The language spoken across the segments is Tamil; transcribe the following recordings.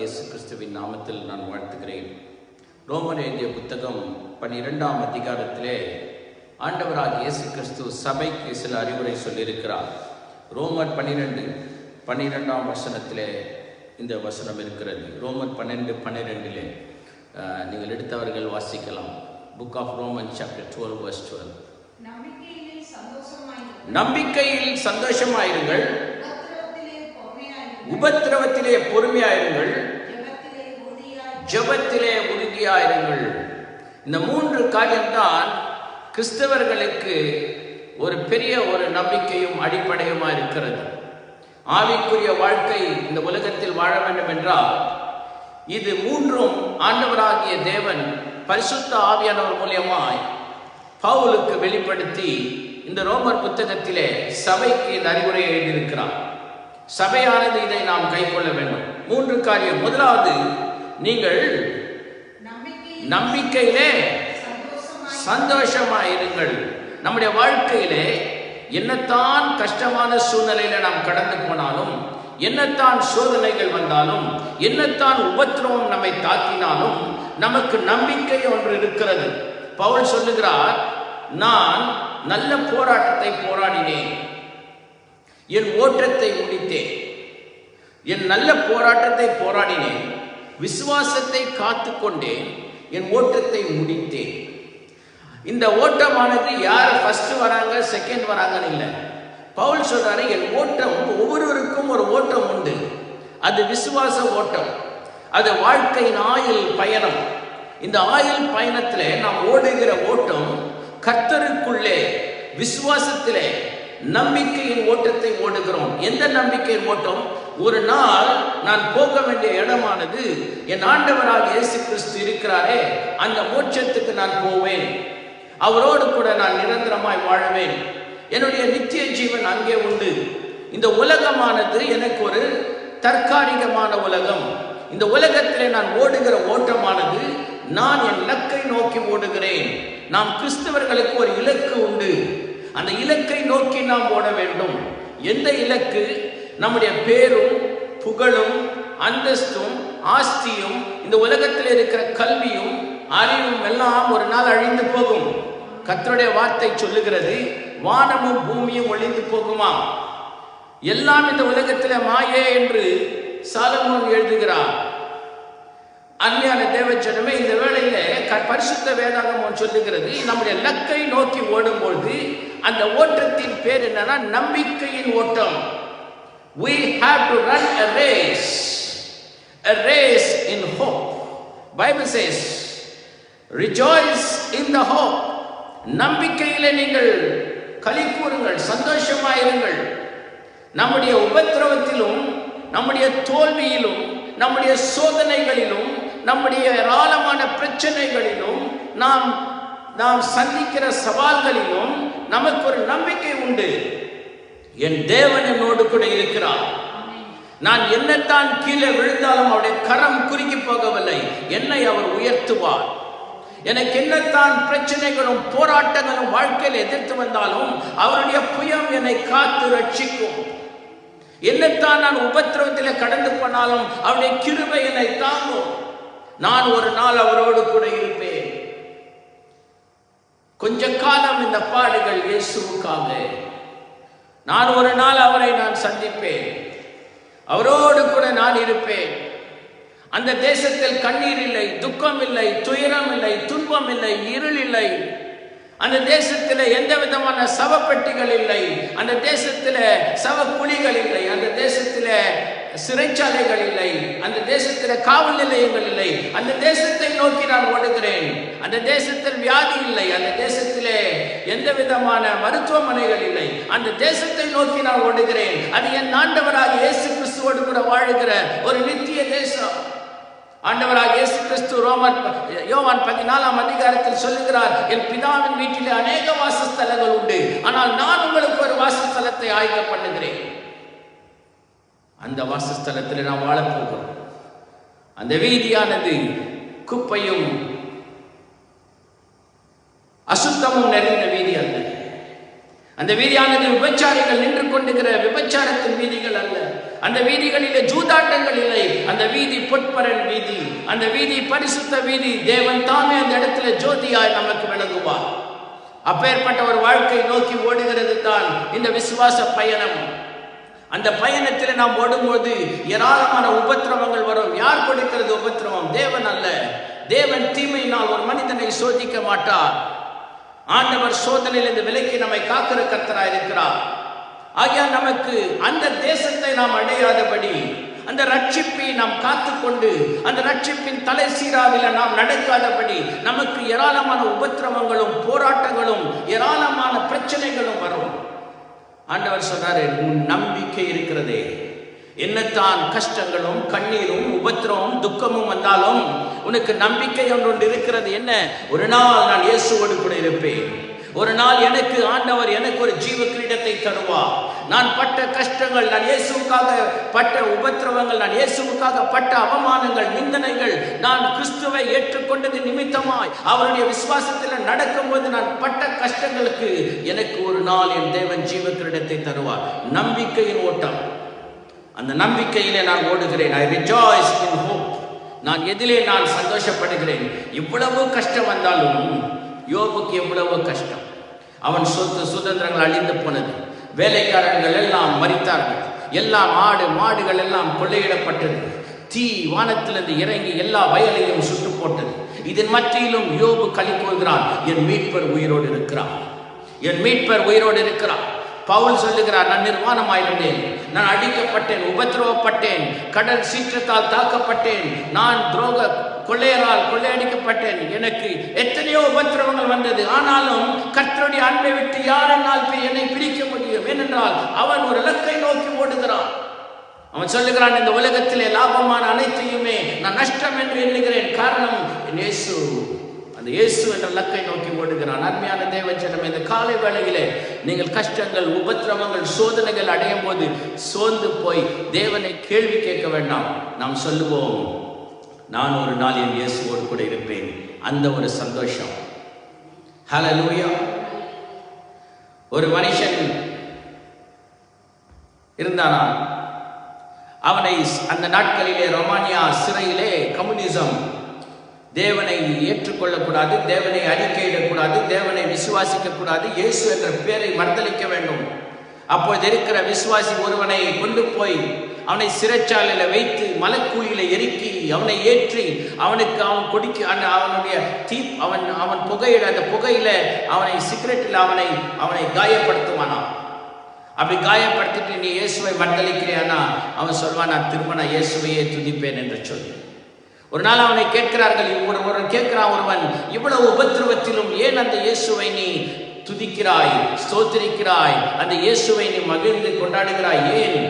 இயேசு கிறிஸ்துவின் நாமத்தில் நான் வாழ்த்துகிறேன். ரோமர் எழுதிய புத்தகம் பன்னிரெண்டாம் அதிகாரத்திலே ஆண்டவராக இயேசு கிறிஸ்து சபைக்கு சில அறிவுரை சொல்லியிருக்கிறார். ரோமர் பன்னிரெண்டு பன்னிரெண்டாம் வசனத்திலே இந்த வசனம் இருக்கிறது. ரோமர் பன்னெண்டு பன்னிரெண்டிலே நீங்கள் எடுத்தவர்கள் வாசிக்கலாம். Book of Roman chapter twelve verse twelve. நம்பிக்கையில் சந்தோஷமாயிருங்கள். உபத்திரவத்திலே பொறுமையாயிருங்கள். உபத்திரவத்திலே பொறுமையாயிருங்கள் ஜெபத்திலே உறுதியாய் ஜெபத்திலே உறுதியாயிருங்கள் இந்த மூன்று காரியம்தான் கிறிஸ்தவர்களுக்கு ஒரு பெரிய ஒரு நம்பிக்கையும் அடிப்படையுமா இருக்கிறது. ஆவிக்குரிய வாழ்க்கை இந்த உலகத்தில் வாழ வேண்டும் என்றால் இது மூன்றும் ஆண்டவராகிய தேவன் பரிசுத்த ஆவியானவர் மூலியமாய் பவுலுக்கு வெளிப்படுத்தி இந்த ரோமர் புத்தகத்திலே சபைக்கு இந்த அறிவுரை எழுதியிருக்கிறார். சபையானது இதை நாம் கைக்கொள்ள வேண்டும். மூன்று காரியம். முதலாவது நீங்கள் நம்பிக்கையிலே சந்தோஷமாயிருங்கள். நம்முடைய வாழ்க்கையிலே என்னத்தான் கஷ்டமான சூழ்நிலையில நாம் கடந்து போனாலும் என்னத்தான் சோதனைகள் வந்தாலும் என்னத்தான் உபத்திரவம் நம்மை தாக்கினாலும் நமக்கு நம்பிக்கை ஒன்று இருக்கிறது. பவுல் சொல்லுகிறார் நான் நல்ல போராட்டத்தை போராடினேன். என் ஓட்டத்தை முடித்தேன். என் நல்ல போராட்டத்தை போராடினேன். விசுவாசத்தை காத்து கொண்டேன் என் ஓட்டத்தை முடித்தேன். இந்த ஓட்டமானது யார் ஃபர்ஸ்ட் வராங்க செகண்ட் வராங்கன்னு இல்லை. பவுல் சொல்றாரு என் ஓட்டம் ஒவ்வொருவருக்கும் ஒரு ஓட்டம் உண்டு. அது விசுவாச ஓட்டம். அது வாழ்க்கையின் ஆயுள் பயணம். இந்த ஆயுள் பயணத்தில் நாம் ஓடுகிற ஓட்டம் கர்த்தருக்குள்ளே விசுவாசத்திலே நம்பிக்கையின் ஓட்டத்தை ஓடுகிறோம். எந்த நம்பிக்கையின் ஓட்டம்? ஒரு நாள் நான் போக வேண்டிய இடமானது என் ஆண்டவராக இயேசு கிறிஸ்து இருக்கிறாரே அந்த மோட்சத்துக்கு நான் போவேன். அவரோடு கூட நான் நிரந்தரமாய் வாழுவேன். என்னுடைய நித்திய ஜீவன் அங்கே உண்டு. இந்த உலகமானது எனக்கு ஒரு தற்காலிகமான உலகம். இந்த உலகத்திலே நான் ஓடுகிற ஓட்டமானது நான் என் இலக்கை நோக்கி ஓடுகிறேன். நாம் கிறிஸ்தவர்களுக்கு ஒரு இலக்கு உண்டு. அந்த இலக்கை நோக்கி நாம் ஓட வேண்டும். எந்த இலக்கு? நம்முடைய பேரும் புகழும் அந்தஸ்தும் ஆஸ்தியும் இந்த உலகத்தில் இருக்கிற கல்வியும் அறிவும் எல்லாம் ஒரு நாள் அழிந்து போகும். கத்தருடைய வார்த்தை சொல்லுகிறது வானமும் பூமியும் ஒழிந்து போகுமா எல்லாம் இந்த உலகத்தில் மாயே என்று சாலமோன் எழுதுகிறார். அருமையான தேவச்சனமே இந்த வேளையில க- பரிசுத்த வேதாகமம் சொல்லுகிறது நம்முடைய லக்கை நோக்கி ஓடும்பொழுது அந்த ஓட்டத்தின் பேர் என்னன்னா நம்பிக்கையின் ஓட்டம். We have to run a race. A race in hope. Bible says rejoice in the hope. நம்பிக்கையிலே நீங்கள் களி கூறுங்கள் சந்தோஷமாயிருங்கள். நம்முடைய உபத்திரவத்திலும் நம்முடைய தோல்வியிலும் நம்முடைய சோதனைகளிலும் நம்முடைய ஏராளமான பிரச்சனைகளிலும் நாம் நாம் சந்திக்கிற சவால்களிலும் நமக்கு ஒரு நம்பிக்கை உண்டு. என் தேவன் என்னோடு கூட இருக்கிறார். நான் என்னத்தான் கீழே விழுந்தாலும் அவருடைய கரம் குறுக்கி போகவில்லை. என்னை அவர் உயர்த்துவார். எனக்கு என்னத்தான் பிரச்சனைகளும் போராட்டங்களும் வாழ்க்கையில் எதிர்த்து வந்தாலும் அவருடைய புயம் என்னை காத்து ரட்சிக்கும். என்னத்தான் நான் உபத்திரவத்தில் கடந்து போனாலும் அவருடைய கிருபை என்னை தாங்கும். நான் ஒரு நாள் அவரோடு கூட இருப்பேன். கொஞ்ச காலம் இந்த பாடுகள் இயேசுக்காக நான் ஒரு நாள் அவரை நான் சந்திப்பேன். அவரோடு கூட நான் இருப்பேன். அந்த தேசத்தில் கண்ணீர் இல்லை துக்கம் இல்லை துயரம் இல்லை துன்பம் இல்லை இருள் இல்லை. அந்த தேசத்தில் எந்த விதமான சவப்பெட்டிகள் இல்லை. அந்த தேசத்தில் சவ குழிகள் இல்லை. அந்த தேசத்தில் சிறைச்சாலைகள் இல்லை. அந்த தேசத்தில் காவல் நிலையங்கள் இல்லை. அந்த தேசத்தை நோக்கி நான் ஓடுகிறேன். அந்த தேசத்தில் வியாதி இல்லை. அந்த தேசத்திலே எந்த விதமான மருத்துவமனைகள் இல்லை. அந்த தேசத்தை நோக்கி நான் ஓடுகிறேன். அது என் ஆண்டவராக இயேசு கிறிஸ்துவோடு கூட வாழுகிற ஒரு நித்திய தேசம். ஆண்டவராக இயேசு கிறிஸ்து ரோமன் யோவான் பதினாலாம் அதிகாரத்தில் சொல்லுகிறார் என் பிதாவின் வீட்டிலே அநேக வாசஸ்தலங்கள் உண்டு. ஆனால் நான் உங்களுக்கு ஒரு வாசஸ்தலத்தை ஆய்வு பண்ணுகிறேன். அந்த வாசஸ்தலத்தில் நாம் வாழப்போகிறோம். அந்த வீதியானது குப்பையும் அசுத்தமும் நிறைந்த வீதி அல்ல. அந்த வீதியானது விபச்சாரிகள் நின்று கொண்டுகிற விபச்சாரத்தின் வீதிகள் அல்ல. அந்த வீதிகளிலே ஜூதாட்டங்கள் இல்லை. அந்த வீதி பொற்பரன் வீதி. அந்த வீதி பரிசுத்த வீதி. தேவன் தாமே அந்த இடத்துல ஜோதியாய் நமக்கு விளங்குவார். அப்பேற்பட்ட ஒரு வாழ்க்கை நோக்கி ஓடுகிறது தான் இந்த விசுவாச பயணம். அந்த பயணத்தில் நாம் ஓடும்போது ஏராளமான உபத்திரவங்கள் வரும். யார் கொடுக்கிறது உபத்திரவம்? தேவன் அல்ல. தேவன் தீமையினால் ஒரு மனிதனை சோதிக்க மாட்டார். ஆண்டவர் சோதனையிலிருந்து விலக்கி நம்மை காக்கிற கர்த்தராய் இருக்கிறார். ஆகியா நமக்கு அந்த தேசத்தை நாம் அடையாதபடி அந்த ரட்சிப்பை நாம் காத்துக்கொண்டு அந்த ரட்சிப்பின் தலை சீராவில நாம் நடக்காதபடி நமக்கு ஏராளமான உபத்திரவங்களும் போராட்டங்களும் ஏராளமான பிரச்சனைகளும் வரும். ஆண்டவர் சொன்னாரு உன் நம்பிக்கை இருக்கிறதே. என்னத்தான் கஷ்டங்களும் கண்ணீரும் உபத்திரமும் துக்கமும் வந்தாலும் உனக்கு நம்பிக்கை ஒன்று இருக்கிறது என்ன? ஒரு நாள் நான் இயேசுவோடு கூட இருப்பேன். ஒரு நாள் எனக்கு ஆண்டவர் எனக்கு ஒரு ஜீவ நான் பட்ட கஷ்டங்கள் நான் இயேசுக்காக பட்ட உபத்திரவங்கள் நான் இயேசுக்காக பட்ட அவமானங்கள் நிந்தனைகள் நான் கிறிஸ்துவை ஏற்றுக்கொண்டது நிமித்தமாய் அவருடைய விசுவாசத்தில் நடக்கும்போது நான் பட்ட கஷ்டங்களுக்கு எனக்கு ஒரு நாள் என் தேவன் ஜீவ கிரீடத்தை தருவார். நம்பிக்கையின் ஓட்டம். அந்த நம்பிக்கையிலே நான் ஓடுகிறேன். ஐ ரிஜாய்ஸ் இன் ஹோப் நான் எதிலே நான் சந்தோஷப்படுகிறேன். இவ்வளவு கஷ்டம் வந்தாலும் யோபுக்கு எவ்வளவு கஷ்டம். அவன் சொத்து சுதந்திரங்கள் அழிந்து போனது. வேலைக்காரர்கள் எல்லாம் மறித்தார்கள். எல்லாம் ஆடு மாடுகள் எல்லாம் கொள்ளையிடப்பட்டது. தீ வானத்திலிருந்து இறங்கி எல்லா வயலையும் சுட்டு போட்டது. இதன் மத்தியிலும் யோபு களி கூறுகிறான் என் மீட்பர் உயிரோடு இருக்கிறான். என் மீட்பர் உயிரோடு இருக்கிறார் பவுல் சொல்லுகிறார் நான் நிர்வாணமாயிருந்தேன். நான் அடிக்கப்பட்டேன் உபத்திரவப்பட்டேன். கடல் சீற்றத்தால் தாக்கப்பட்டேன். நான் துரோக கொள்ளையரால் கொள்ளையடிக்கப்பட்டேன். எனக்கு எத்தனையோ உபத்திரவங்கள் வந்தது. ஆனாலும் கர்த்தருடைய அன்பை விட்டு யாரென்னால் பி- என்னை பிரிக்க முடியும்? ஏனென்றால் அவன் ஒரு இலக்கை நோக்கி ஓடுகிறான். அவன் சொல்லுகிறான் இந்த உலகத்திலே லாபமான அனைத்தையுமே நான் நஷ்டம் என்று எண்ணுகிறேன். காரணம் என் இயேசு. அந்த இயேசு என்ற லக்கை நோக்கி ஓடுகிறான். அருமையான தேவச்சனம் இந்த காலை வேளையிலே நீங்கள் கஷ்டங்கள் உபத்திரவங்கள் சோதனைகள் அடையும் போது சோர்ந்து போய் தேவனை கேள்வி கேட்க வேண்டாம். நாம் சொல்லுவோம் நான் ஒரு நாள் என் இயேசுவோடு கூட இருப்பேன். அந்த ஒரு சந்தோஷம். ஹலோ லூயா ஒரு மனுஷன் இருந்தானா? அவனை அந்த நாட்களிலே ரொமானியா சிறையிலே கம்யூனிசம். தேவனை ஏற்றுக்கொள்ளக்கூடாது தேவனை அறிக்கையிடக்கூடாது தேவனை விசுவாசிக்கக்கூடாது இயேசு என்ற பெயரை மறுதளிக்க வேண்டும். அப்போது இருக்கிற விசுவாசி ஒருவனை கொண்டு போய் அவனை சிறைச்சாலையில வைத்து மலைக்கூலியில எரிக்கி அவனை ஏற்றி அவனுக்கு அவன் கொடிக்க அவனுடைய தீ அவன் அவன் புகையில அந்த புகையில அவனை சிகரெட்டில் அவனை அவனை காயப்படுத்துவானான் அப்படி காயப்படுத்திட்டு நீ இயேசுவை மண்டலிக்கிறியானா அவன் சொல்வான் நான் திரும்ப நான் இயேசுவையே துதிப்பேன் என்று சொல்லி. ஒரு நாள் அவனை கேட்கிறார்கள் ஒரு ஒருவன் கேட்கிறான் ஒருவன் இவ்வளவு உபத்திரவத்திலும் ஏன் அந்த இயேசுவை நீ துதிக்கிறாய் ஸ்தோத்திரிக்கிறாய்? அந்த இயேசுவை நீ மகிழ்ந்து கொண்டாடுகிறாய் ஏன்?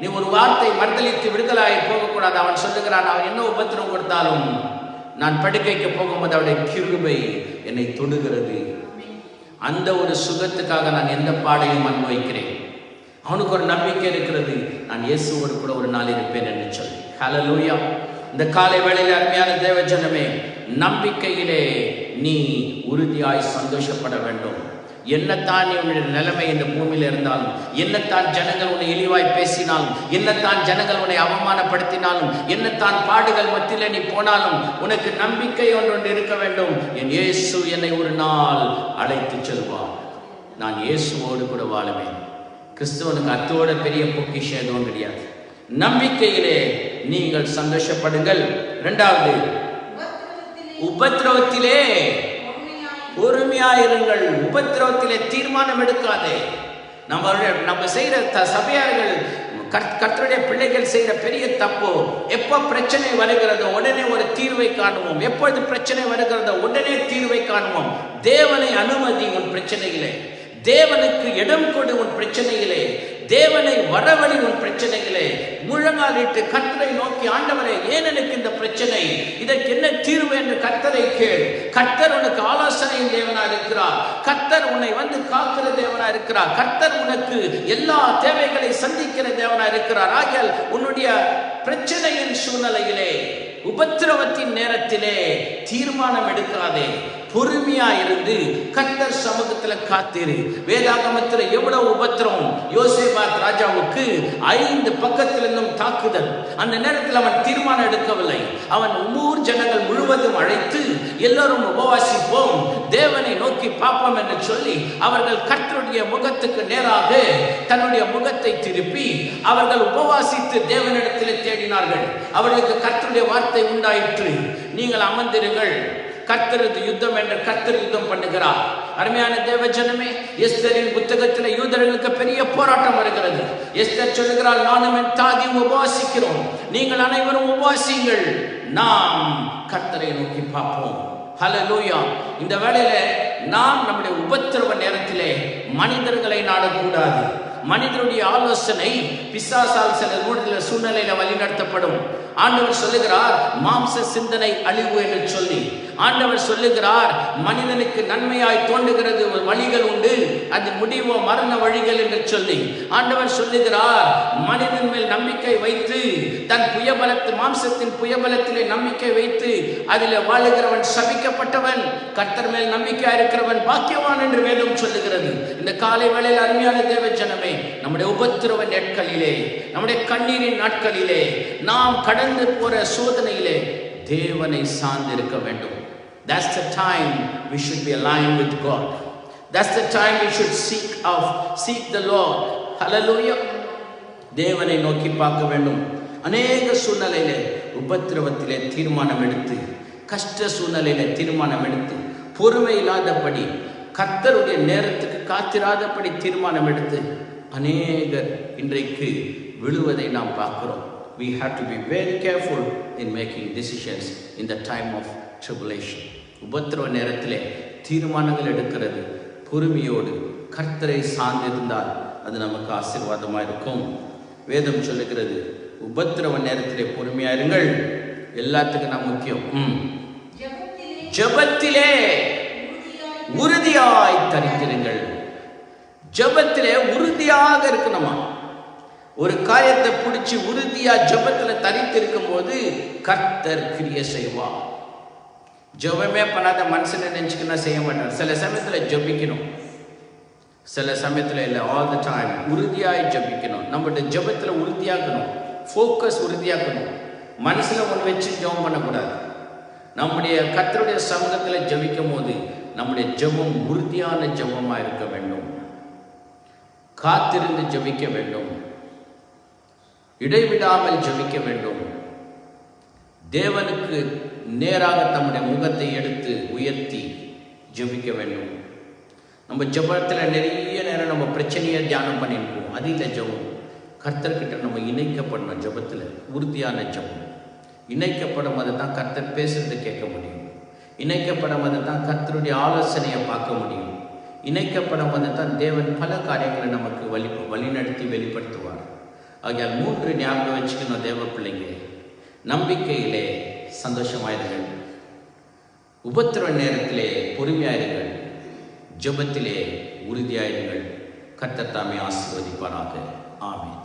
நீ ஒரு வார்த்தை மண்டலித்து விடுதலாய் போகக்கூடாது. அவன் சொல்லுகிறான் அவன் என்ன உபத்திரம் கொடுத்தாலும் நான் படுக்கைக்கு போகும்போது அவருடைய கிருபை என்னை தொடுகிறது. அந்த ஒரு சுகத்துக்காக நான் எந்த பாடையும் அனுபவிக்கிறேன். அவனுக்கு ஒரு நம்பிக்கை இருக்கிறது. நான் இயேசுவோடு கூட ஒரு நாள் இருப்பேன் என்று சொல்லி. ஹலலூயா இந்த காலை வேளையில் அருமையான தேவஜனமே நம்பிக்கையிலே நீ உறுதியாய் சந்தோஷப்பட வேண்டும். என்னத்தான் நீ உன்னுடைய நிலைமை இந்த பூமியில் இருந்தாலும் என்னத்தான் ஜனங்கள் உன்னை இழிவாய் பேசினாலும் என்னத்தான் ஜனங்கள் உன்னை அவமானப்படுத்தினாலும் என்னத்தான் பாடுகள் மத்தியிலே நீ போனாலும் உனக்கு நம்பிக்கை ஒன்று ஒன்று இருக்க வேண்டும். என் இயேசு என்னை ஒரு நாள் அழைத்து செல்வார். நான் இயேசுவோடு கூட வாழுவேன். கிறிஸ்துவனுக்கு அத்தோட பெரிய பொக்கிஷம் எதுவும் கிடையாது. நம்பிக்கையிலே நீங்கள் சந்தோஷப்படுங்கள். இரண்டாவது உபத்திரவத்திலே பொறுமையாயிருங்கள் உபத்திரவத்திலே தீர்மானம் எடுக்காதே நம்மளுடைய நம்ம செய்கிற த சபையார்கள் கர்த்- கர்த்தருடைய பிள்ளைகள் செய்கிற பெரிய தப்பு எப்போ பிரச்சனை வருகிறதோ உடனே ஒரு தீர்வை காணுவோம். எப்பொழுது பிரச்சனை வருகிறதோ உடனே தீர்வை காணுவோம். தேவனை அனுமதி உன் பிரச்சனையிலே. தேவனுக்கு இடம் கொடு உன் பிரச்சனையிலே. தேவனை வரவழி உன் பிரச்சனைகளே. முழங்காலிட்டு கர்த்தரை நோக்கி ஆண்டவரே ஏன் எனக்கு இந்த பிரச்சனை? இதற்கு என்ன தீர்வு என்று கர்த்தரை கேள். கர்த்தர் உனக்கு ஆலோசனையின் தேவனா இருக்கிறார். கர்த்தர் உன்னை வந்து காக்கிற தேவனா இருக்கிறார். கர்த்தர் உனக்கு எல்லா தேவைகளை சந்திக்கிற தேவனா இருக்கிறார். ஆகியால் உன்னுடைய பிரச்சனையின் சூழ்நிலையிலே உபத்திரவத்தின் நேரத்திலே தீர்மானம் எடுக்காதே. பொறுமையா இருந்து கத்தர் சமூகத்துல காத்திரு. வேதாகமத்துல எவ்வளவு உபத்திரம் யோசேபாத் ராஜாவுக்கு ஐந்து பக்கத்துல இருந்தும் தாக்குதல். அந்த நேரத்தில் அவன் தீர்மானம் எடுக்கவில்லை. அவன் ஊர் ஜனங்கள் முழுவதும் அழைத்து எல்லோரும் உபவாசிப்போம். தேவனை நோக்கி பார்ப்போம் என்று சொல்லி அவர்கள் கற்றுடைய முகத்துக்கு நேராக தன்னுடைய முகத்தை திருப்பி அவர்கள் உபவாசித்து தேவனிடத்தில் தேடினார்கள். அவர்களுக்கு கற்றுடைய வார்த்தை உண்டாயிற்று. நீங்கள் அமர்ந்திருங்கள். கர்த்தரது யுத்தம் என்று கர்த்தர் யுத்தம் பண்ணுகிறார். அருமையான தேவஜனமே எஸ்தரின் புத்தகத்தில் யூதர்களுக்கு பெரிய போராட்டம் வருகிறது. எஸ்தர் சொல்லுகிறாள் நானும் என் தாதியும் உபவாசிக்கிறோம் நீங்கள் அனைவரும் உபவாசிங்கள் நாம் கர்த்தரை நோக்கி பார்ப்போம். ஹலோ லூயா இந்த வேளையில நாம் நம்முடைய உபத்திரவ நேரத்திலே மனிதர்களை நாடக்கூடாது. மனிதனுடைய ஆலோசனை பிசாசால் சில மூடத்தில் சூழ்நிலையில வழிநடத்தப்படும். ஆண்டவர் சொல்லுகிறார் மாம்ச சிந்தனை அழிவு என்று சொல்லி. ஆண்டவர் சொல்லுகிறார் மனிதனுக்கு நன்மையாய் தோன்றுகிறது ஒரு வழிகள் உண்டு. அது முடிவோ மரண வழிகள் என்று சொல்லி. ஆண்டவர் சொல்லுகிறார் மனிதன் மேல் நம்பிக்கை வைத்து தன் புயபலத்து மாம்சத்தின் புயபலத்திலே நம்பிக்கை வைத்து அதில் வாழுகிறவன் சபிக்கப்பட்டவன் கர்த்தர் மேல் நம்பிக்கையா இருக்கிறவன் பாக்கியவான் என்று வேதம் சொல்லுகிறது. இந்த காலை வேளையில் அருமையான தேவ ஜனமே நம்முடைய உபத்திரவ நாட்களிலே நம்முடைய கண்ணீரின் நாட்களிலே நாம் கடந்து போற சோதனையிலே தேவனை சார்ந்திருக்க வேண்டும் That's the time we should be aligned with God. That's the time we should seek of seek the Lord. Hallelujah. தேவனை நோக்கி பார்க்க வேண்டும் அநேக சூழ்நிலையிலே உபத்திரவத்திலே தீர்மானம் எடுத்து கஷ்ட சூழ்நிலையில தீர்மானம் எடுத்து பொறுமை இல்லாதபடி கத்தருடைய நேரத்துக்கு காத்திராதபடி தீர்மானம் எடுத்து அநேகர் இன்றைக்கு விழுவதை நாம் பார்க்கிறோம். We have to be very careful in making decisions in the time of tribulation. உபத்திரவ நேரத்திலே தீர்மானங்கள் எடுக்கிறது. பொறுமையோடு கர்த்தரை சார்ந்திருந்தால் அது நமக்கு ஆசீர்வாதமாக இருக்கும். வேதம் சொல்லுகிறது உபத்திரவ நேரத்திலே பொறுமையா இருங்கள். எல்லாத்துக்கும் நான் முக்கியம். ஜெபத்திலே உறுதியாய் தரித்திருங்கள். ஜபத்திலே உறுதியாக இருக்கணுமா? ஒரு காயத்தை பிடிச்சி உறுதியா ஜபத்துல தரித்து இருக்கும் போது கர்த்தர் கிரிய செய்வார். ஜெபமே பண்ணாத மனுஷனை நினைச்சுக்கினா செய்ய மாட்டார். சில சமயத்தில் ஜெபிக்கணும். சில சமயத்தில் இல்லை ஆல் த டைம் உறுதியாக ஜெபிக்கணும். நம்மளுடைய ஜபத்தில் உறுதியாக்கணும். ஃபோக்கஸ் உறுதியாக்கணும். மனசில் ஒன்று வச்சு ஜெபம் பண்ணக்கூடாது. நம்முடைய கத்தருடைய சமூகத்தில் ஜபிக்கும் போது நம்முடைய ஜெபம் உறுதியான ஜபமாக இருக்க வேண்டும். காத்திருந்து ஜெபிக்க வேண்டும். இடைவிடாமல் ஜெபிக்க வேண்டும். தேவனுக்கு நேராக தம்முடைய முகத்தை எடுத்து உயர்த்தி ஜெபிக்க வேண்டும். நம்ம ஜெபத்தில் நிறைய நேரம் நம்ம பிரச்சனையை தியானம் பண்ணியிருக்கோம். அது இல்லை கர்த்தர்கிட்ட நம்ம இணைக்கப்படணும் ஜெபத்தில். உறுதியான ஜபம். இணைக்கப்படும் போது தான் கர்த்தர் பேசுறது கேட்க முடியும். இணைக்கப்படும் போது தான் கர்த்தருடைய ஆலோசனையை பார்க்க முடியும். இணைக்கப்படும் போது தான் தேவன் பல காரியங்களை நமக்கு வழி வழிநடத்தி வெளிப்படுத்துவார். ஆகையால் மூன்று ஞாபகம் வச்சுக்கணும் தேவ பிள்ளைங்க நம்பிக்கையிலே சந்தோஷமாயிருங்கள். உபத்திரவ நேரத்திலே பொறுமையாயிருங்கள். ஜெபத்திலே உறுதியாயிருங்கள். கர்த்தர் தாமே ஆசீர்வதிப்பாராக. ஆமென்.